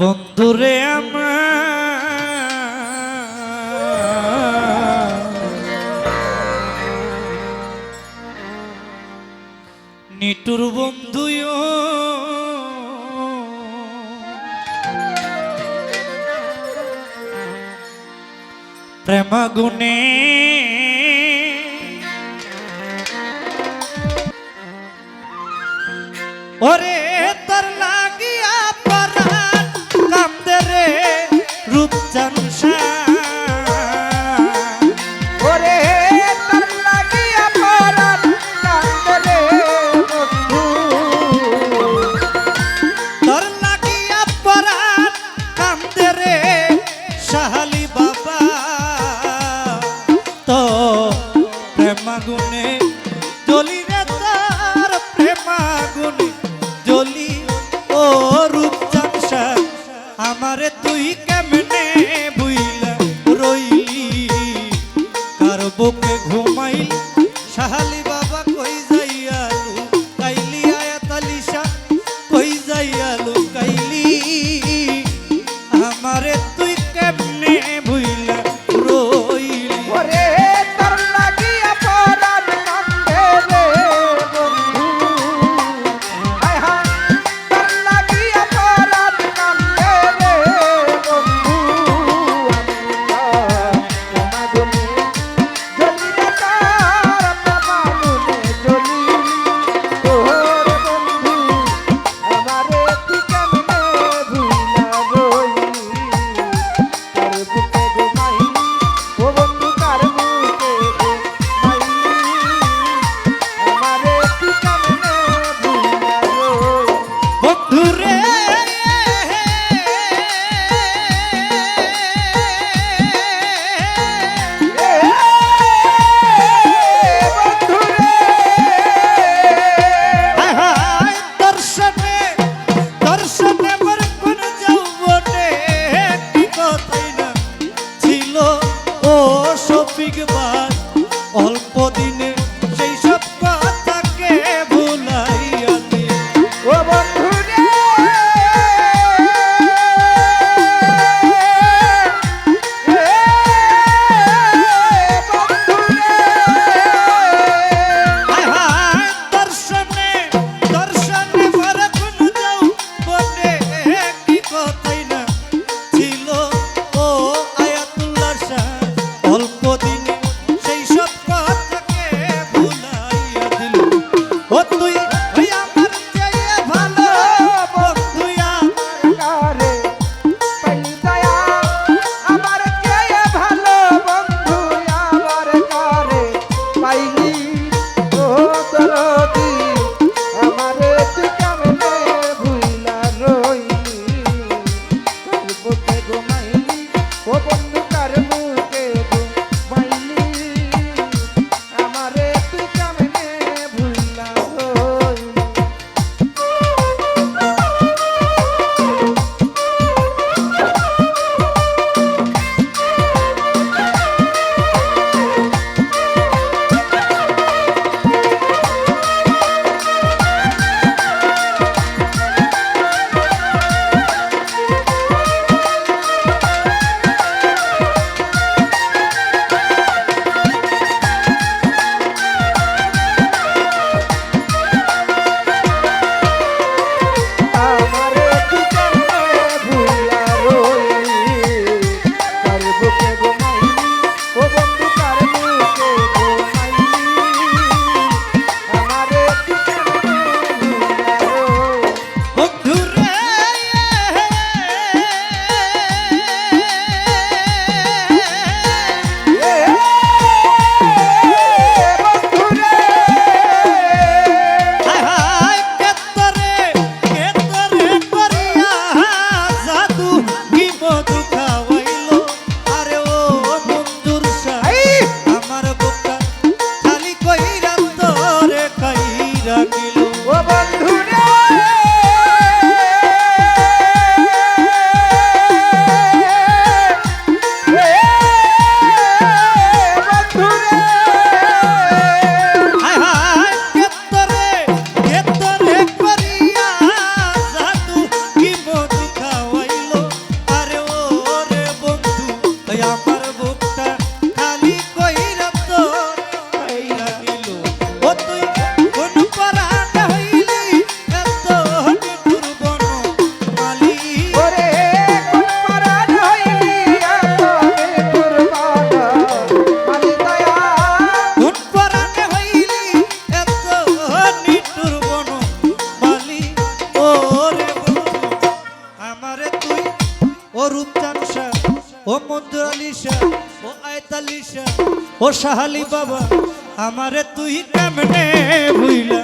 বন্ধুরে আমার। নিটুর বন্ধুও প্রেমাগুনে সাহালি শাহালি বাবা আমারে তুই কেমনে ভুইলা?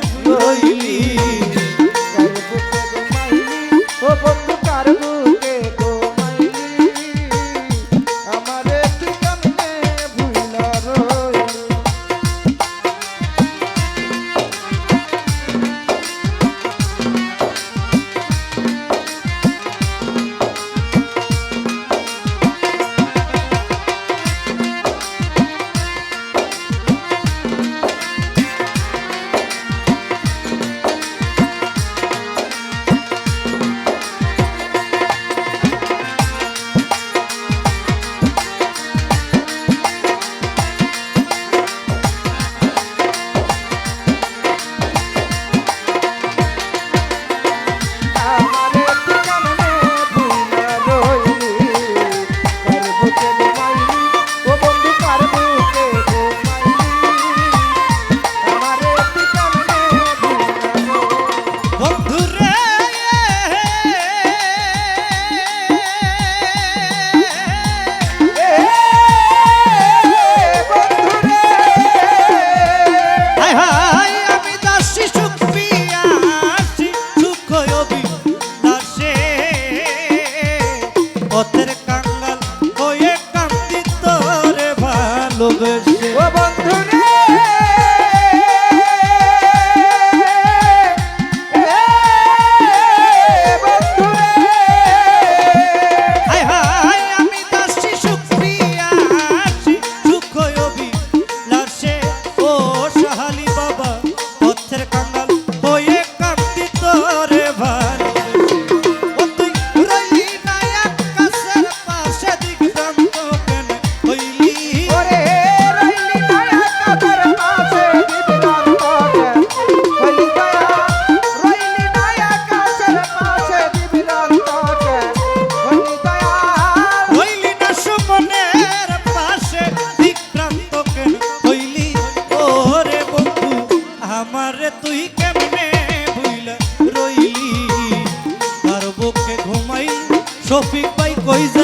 chofe vai coisa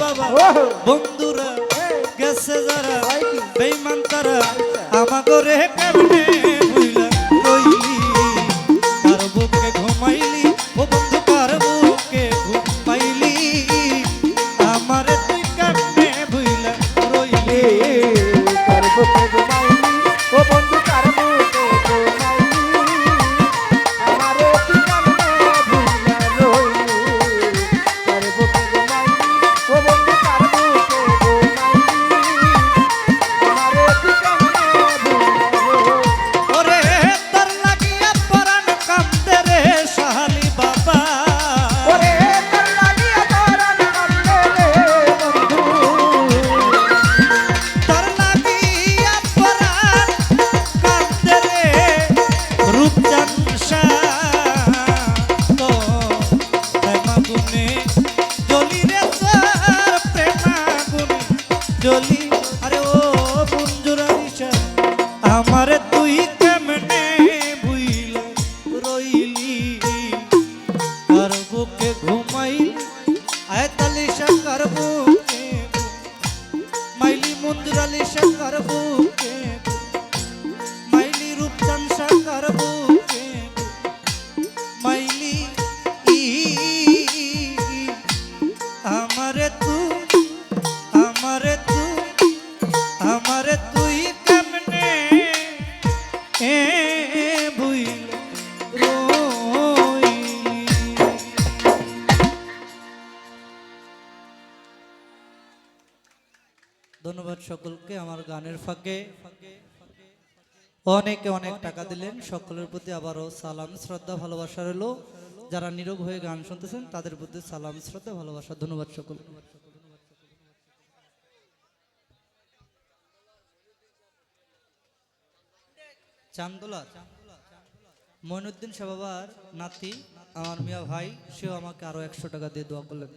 বাবা বন্ধুরা গেছে যারা বেইমান তারা আমাগরে কেমনে সকলকে আমার গানের ফাঁকে। অনেকে অনেক টাকা দিলেন, সকলের প্রতি আবারও সালাম, শ্রদ্ধা, ভালোবাসা রইল। যারা নীরব হয়ে গান শুনতেছেন, তাদের প্রতি সালাম, শ্রদ্ধা, ভালোবাসা, ধন্যবাদ সকল। চান্দোলা মইনুদ্দিন সাবাবার নাতি, আমার মিয়া ভাই, সেও আমাকে আরও একশো টাকা দিয়ে দোয়া করলেন।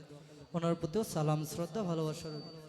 ওনার প্রতিও সালাম, শ্রদ্ধা, ভালোবাসা রইল।